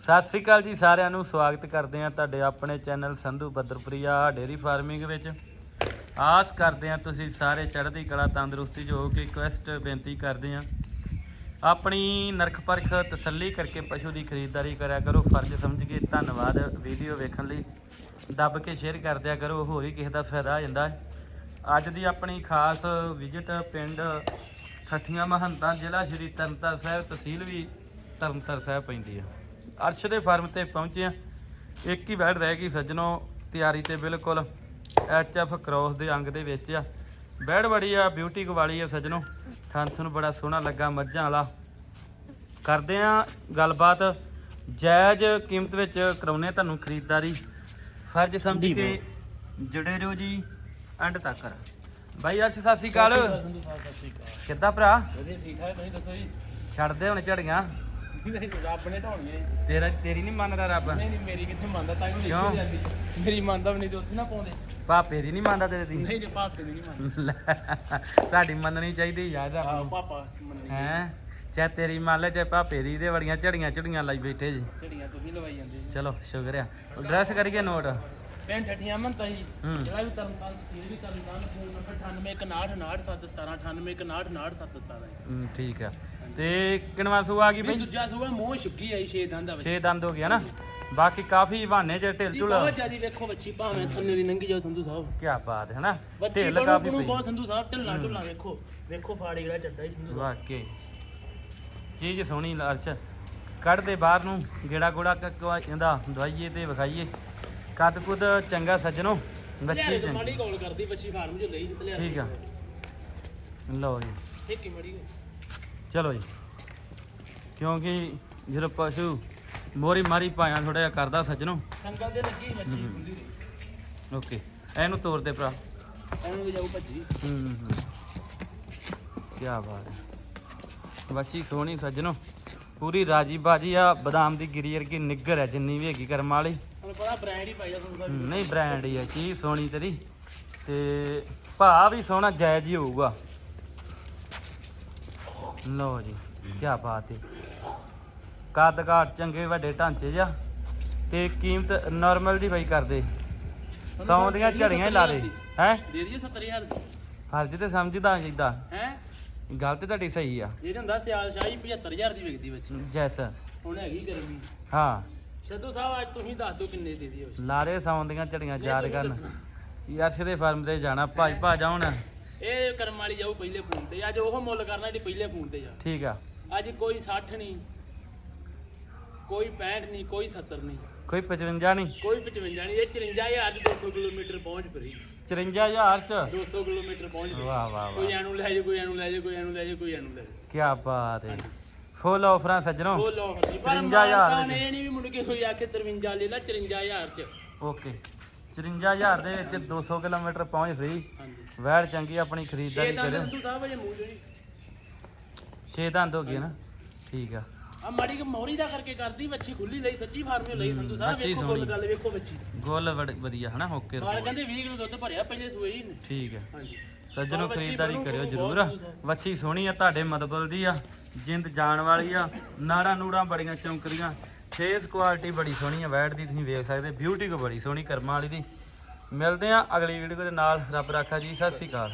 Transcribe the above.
ਸਤਿ ਸ੍ਰੀ ਅਕਾਲ ਜੀ ਸਾਰਿਆਂ ਨੂੰ, ਸਵਾਗਤ ਕਰਦੇ ਹਾਂ ਤੁਹਾਡੇ ਆਪਣੇ channel Sandhu Badarpuria dairy farming ਵਿੱਚ। ਆਸ ਕਰਦੇ ਹਾਂ ਤੁਸੀਂ ਸਾਰੇ ਚੜ੍ਹਦੀ ਕਲਾ ਤੰਦਰੁਸਤੀ 'ਚ ਹੋ ਕੇ ਰਿਕੁਐਸਟ ਬੇਨਤੀ ਕਰਦੇ ਹਾਂ। ਆਪਣੀ ਨਰਖ ਪਰਖ ਤਸੱਲੀ ਕਰਕੇ ਪਸ਼ੂ ਦੀ ਖਰੀਦਦਾਰੀ ਕਰਿਆ ਕਰੋ, ਫਰਜ਼ ਸਮਝ ਕੇ ਧੰਨਵਾਦ। ਵੀਡੀਓ ਵੇਖਣ ਲਈ ਦੱਬ ਕੇ ਸ਼ੇਅਰ ਕਰ ਦਿਆ ਕਰੋ, ਹੋਰ ਹੀ ਕਿਸੇ ਦਾ ਫਾਇਦਾ ਆ ਜਾਂਦਾ ਅੱਜ ਦੀ ਆਪਣੀ ਖਾਸ ਵਿਜ਼ਿਟ ਪਿੰਡ ਠੱਠੀਆਂ ਮਹੰਤਾਂ ਜ਼ਿਲ੍ਹਾ ਸ਼੍ਰੀ ਤਰਨਤਾਰਨ ਸਾਹਿਬ, ਤਹਿਸੀਲ ਵੀ ਤਰਨਤਾਰਨ ਸਾਹਿਬ ਪੈਂਦੀ ਹੈ। ਅਰਸ਼ ਦੇ ਫਾਰਮ ਤੇ ਪਹੁੰਚੇ ਆ ਇੱਕ ਹੀ ਬੈਡ ਰਹਿ ਗਈ ਸੱਜਣੋ ਤਿਆਰੀ ਤੇ ਬਿਲਕੁਲ ਐਚ ਐਫ ਕ੍ਰੋਸ ਦੇ ਅੰਗ ਦੇ ਵਿੱਚ ਆ। ਬੈਡ ਬੜੀ ਆ ਬਿਊਟੀ ਵਾਲੀ ਆ ਸੱਜਣੋ। ਥਣ ਨੂੰ ਬੜਾ ਸੋਹਣਾ ਲੱਗਾ ਮੱਝਾਂ ਵਾਲਾ। ਕਰਦੇ ਆ ਗੱਲਬਾਤ। ਜਾਇਜ਼ ਕੀਮਤ ਵਿੱਚ ਕਰਾਉਨੇ ਤੁਹਾਨੂੰ ਖਰੀਦਦਾਰੀ। ਫਰਜ਼ ਸਮਝ ਕੇ ਜੁੜੇ ਰਹੋ ਜੀ ਐਂਡ ਤੱਕ। ਬਾਈ ਅਰਸ਼ ਸਤਿ ਸ਼੍ਰੀ ਅਕਾਲ। ਕਿੱਦਾਂ ਭਰਾ? ਵਧੀਆ ਠੀਕ ਠਾਕ ਤੁਸੀਂ ਦੱਸੋ ਜੀ? ਛੱਡਦੇ ਹੁਣ ਝੜੀਆਂ। ਨਹੀਂ ਰੱਬ ਨੇ ਢਾਉਣੀਆਂ ਜੀ। ਤੇਰਾ ਤੇਰੀ ਨਹੀਂ ਮੰਨਦਾ ਰੱਬ। ਨਹੀਂ ਨਹੀਂ ਮੇਰੀ ਕਿੱਥੇ ਮੰਨਦਾ? ਤਾਂ ਹੀ ਕਿਉਂ? ਲਿਖੀ ਜਾਂਦੀ। ਮੇਰੀ ਮੰਨਦਾ ਵੀ ਨਹੀਂ ਤੇ ਉੱਥੇ ਨਾ ਪਾਉਂਦੇ। ਪਾਪੇ ਦੀ ਨਹੀਂ ਮੰਨਦਾ ਤੇਰੇ ਦੀ। ਨਹੀਂ ਨਹੀਂ ਪਾਪੇ ਦੀ ਨਹੀਂ ਮੰਨਦਾ। ਲੈ, ਸਾਡੀ ਮੰਨਣੀ ਚਾਹੀਦੀ ਯਾਰ ਆਹ ਰੱਬ ਪਾਪਾ ਮੰਨਣੀ ਹੈ? ਚਾਹੇ ਤੇਰੀ ਮੰਨ ਲੈ ਚਾਹੇ ਪਾਪੇ ਦੀ ਦੇ ਬੜੀਆਂ ਝੜੀਆਂ ਝੜੀਆਂ ਲਾਈ ਬੈਠੇ ਜੀ। ਝੜੀਆਂ ਤੁਸੀਂ ਲਵਾਈ ਜਾਂਦੇ ਜੀ। ਚਲੋ ਸ਼ੁਕਰ ਆ ਐਡਰੈਸ ਕਰੀਏ ਨੋਟ। ਪੈਨ ਠੱਠੀਆਂ ਮੰਤਾ ਜੀ। ਹੂੰ। ਜਿਹੜਾ ਵੀ ਤਰਨ ਤਾਰਨ ਤਹਿਸੀਲ ਵੀ ਤਰਨ ਤਾਰਨ ਫੋਨ ਨੰਬਰ 98196717 98196717 ਹਮ, ਠੀਕ ਆ। ਤੇ ਕਿਨਵਾ ਸੂ ਆ ਗਈ ਵੀ ਬਈ? ਦੂਜਾ ਸੂਆ ਮੂੰਹ ਛੁੱਗੀ ਆਈ ਛੇ ਦੰਦ ਦਾ ਬੱਚਾ 6 ਦੰਦ ਹੋ ਗਿਆ ਨਾ। ਬਾਕੀ ਕਾਫੀ ਬਹਾਨੇ ਜੇ ਢਿੱਲ ਜੀ ਝੁਲ। ਬਹੁਤ ਜਿਆਦੀ ਵੇਖੋ ਬੱਚੀ ਭਾਵੇਂ ਥੱਲੇ ਦੀ ਲੰਗੀ ਜਾਓ ਸੰਧੂ ਸਾਹਿਬ। ਕੀ ਬਾਤ ਹੈ ਨਾ। ਬੱਚੀ ਢਿੱਲ ਬਣੂ ਕਾਫੀ ਬਣੂ ਪਈ। ਬਹੁਤ ਸੰਧੂ ਸਾਹਿਬ ਢਿੱਲਾ ਢੁੱਲਾ ਵੇਖੋ। ਵੇਖੋ ਫਾੜੀ ਜਿਹੜਾ ਚੱਡਾ ਹੀ ਸੰਧੂ ਸਾਹਿਬ। ਵਾਕਈ। ਚੀਜ਼ ਸੋਹਣੀ ਅਰਸ਼ ਕੱਢ ਦੇ ਬਾਹਰ ਨੂੰ ਗੇੜਾ ਗੋੜਾ ਇਹਦਾ ਦਵਾਈਏ ਤੇ ਵਿਖਾਈਏ। ਕੱਦ ਕੁਦ ਚੰਗਾ ਸੱਜਣੋ ਬੱਚੀ ਚੰਗੀ। ਮਾੜੀ ਕਾਲ ਕਰਦੀ ਬੱਚੀ ਫਾਰਮ ਚ ਲਈ ਤੇ ਲਿਆ ਠੀਕ ਆ। ਲਓ ਜੀ। ਠੀਕ ਹੀ ਮੜੀ ਚਲੋ ਜੀ। ਕਿਉਂਕਿ ਜਦੋਂ ਪਸ਼ੂ ਮੋਰੀ ਮਾਰੀ ਪਾਇਆ ਥੋੜਾ ਜਿਹਾ ਕਰਦਾ ਸੱਜਣੋ। ਸੰਗਲ ਦੇ ਲੱਗੀ ਬੱਚੀ। ਹੁੰਦੀ ਓਕੇ। ਇਹਨੂੰ ਤੋੜ ਦੇ ਭਰਾ। ਐਨੂੰ ਵੀ ਜਾਊ ਭੱਜੀ। ਹੂੰ ਹੂੰ ਕੀ ਬਾਤ ਹੈ। ਬੱਚੀ ਸੋਹਣੀ ਸੱਜਣੋ। ਪੂਰੀ ਰਾਜੀ ਬਾਜੀ ਆ ਬਦਾਮ ਦੀ ਗਿਰੀ ਵਰਗੀ ਨਿੱਗਰ ਹੈ ਜਿੰਨੀ ਵੀ ਹੈਗੀ ਕਰਮ ਵਾਲੀ। ਹੁਣ ਪਤਾ ਬ੍ਰਾਂਡ ਹੀ ਪਾਈਦਾ ਤੁਹਾਨੂੰ ਹੂੰ, ਨਹੀਂ ਬ੍ਰਾਂਡ ਹੀ ਹੈ ਚੀਜ਼ ਸੋਹਣੀ ਤੇਰੀ। ਤੇ ਭਾ ਵੀ ਸੋਹਣਾ ਜਾਇਜ਼ ਹੀ ਹੋਊਗਾ। ਲਓ ਜੀ ਕੀ ਬਾਤ ਹੈ ਕੱਦ ਕਾਠ ਚੰਗੇ ਵੱਡੇ ਢਾਂਚੇ ਜਾ ਤੇ ਕੀਮਤ ਨਾਰਮਲ ਦੀ ਬਾਈ ਕਰਦੇ। ਸੌਂ ਦੀਆਂ ਝੜੀਆਂ ਹੀ ਲਾ ਦੇ। ਹੈ? ਦੇ ਦਈਏ 70000 ਦੀ। ਫਰਜ਼ ਤੇ ਸਮਝਦਾ ਜਿੱਦਾਂ। ਹੈ? ਗੱਲ ਤੇ ਤੁਹਾਡੀ ਸਹੀ ਆ। ਜਿਹੜੇ ਹੁੰਦਾ ਸਿਆਲ ਸ਼ਾਹੀ 75000 ਦੀ ਵਿਕਦੀ ਬੱਚੀ ਜੈਸ। ਹੁਣ ਹੈਗੀ ਗਰਮੀ। ਹਾਂ। ਸ਼ੱਦੂ ਸਾਹਿਬ ਅੱਜ ਤੁਸੀਂ ਦੱਸ ਦਿਓ ਕਿੰਨੇ ਦੇ ਦਿਓ। ਲਾਰੇ ਸੌਂ ਦੀਆਂ ਝੜੀਆਂ ਯਾਦ ਕਰਨ। ਦੱਸਣਾ। ਯਾਰ ਸਿੱਧੇ ਫਾਰਮ ਤੇ ਜਾਣਾ ਭੱਜ ਭੱਜ ਆਉਣ ਇਹ ਕਰਮ ਵਾਲੀ ਜਾਊ ਪਹਿਲੇ ਫੋਨ ਤੇ। ਅੱਜ ਉਹ ਮੁੱਲ ਕਰਨਾ ਜਿਹੜੀ ਪਹਿਲੇ ਫੋਨ ਤੇ ਜਾ। ਠੀਕ ਆ। ਅੱਜ ਕੋਈ 60 ਨਹੀਂ ਕੋਈ 65 ਨਹੀਂ ਕੋਈ 70 ਨਹੀਂ। ਕੋਈ 55 ਨਹੀਂ। ਕੋਈ 55 ਨਹੀਂ ਇਹ 54000 ਦੀ 200 ਕਿਲੋਮੀਟਰ ਪਹੁੰਚ ਫਰੀ 54000 ਚ? 200 ਕਿਲੋਮੀਟਰ ਪਹੁੰਚ ਵਾਹ ਵਾਹ ਕੋਈ ਐਨੂੰ ਲੈ ਜੇ ਕੋਈ ਐਨੂੰ ਲੈ ਜੇ ਕੋਈ ਐਨੂੰ ਲੈ ਜੇ ਕੋਈ ਐਨੂੰ ਲੈ ਜੇ ਕੀ ਬਾਤ ਹੈ ਫੁੱਲ ਆਫਰਾਂ ਸੱਜਣੋ ਉਹ ਲੋ ਹਰਜੀ ਪਰ 53,000 ਮਾਲਕਾਂ ਨੇ ਇਹ ਨਹੀਂ ਵੀ ਮੁੜ ਕੇ ਕੋਈ ਆਖੇ 53 ਲੈ ਲਾ 54000 ਚ। ਓਕੇ। 54000 ਦੇ ਵਿੱਚ 200 ਕਿਲੋਮੀਟਰ ਪਹੁੰਚ ਫ੍ਰੀ ਹਾਂਜੀ। ਵੈੜ ਚੰਗੀ ਆਪਣੀ ਛੇ ਖਰੀਦਦਾਰੀ ਦੰਦ ਕਰਿਓ। ਸੰਧੂ ਸਾਹਿਬ ਅਜੇ ਮੂੰਹ ਜਿਹੜੀ 6 ਦੰਦ ਹੋ ਗਏ ਨਾ। ਠੀਕ ਆ। ਆ ਮਾੜੀ ਕਿ ਮੌਰੀ ਦਾ ਕਰਕੇ ਕਰਦੀ ਬੱਚੀ ਖੁੱਲੀ ਲਈ ਸੱਚੀ ਫਾਰਮੇ ਲਈ ਸੰਧੂ ਸਾਹਿਬ ਵੇਖੋ ਸੋਹਣੀ। ਫੁੱਲ ਗੱਲ ਵੇਖੋ ਬੱਚੀ ਗੁੱਲ ਵੜ- ਵਧੀਆ ਹਨਾ ਓਕੇ ਨਾਲ ਕਹਿੰਦੇ 20 ਕਿਲੋ ਦੁੱਧ ਭਰਿਆ ਪਹਿਲੇ ਸੂਏ ਹੀ। ਨੇ ਠੀਕ ਹੈ ਹਾਂਜੀ। ਸੱਜਣੋ ਖਰੀਦਦਾਰੀ ਬਣੂ, ਕਰਿਓ ਜਰੂਰ। ਬਹੁਤ। ਵੱਛੀ ਸੋਹਣੀ ਆ ਤੁਹਾਡੇ ਮਤਬਲ ਦੀ ਆ। ਜਿੰਦ ਜਾਣ ਵਾਲੀ ਆ। ਨਾੜਾਂ ਨੂੜਾਂ ਬੜੀਆਂ ਚਮਕਦੀਆਂ ਫੇਸ ਕੁਆਲਿਟੀ ਬੜੀ ਸੋਹਣੀ ਆ। ਵੈੜ ਦੀ ਤੁਸੀਂ ਵੇਖ ਸਕਦੇ। ਬਿਊਟੀ ਕੋ ਬੜੀ ਸੋਹਣੀ ਕਰਮਾਂ ਵਾਲੀ ਦੀ। ਮਿਲਦੇ ਆ ਅਗਲੀ ਵੀਡੀਓ ਦੇ ਨਾਲ। ਰੱਬ ਰਾਖਾ ਜੀ। ਸਤਿ ਸ਼੍ਰੀ ਅਕਾਲ।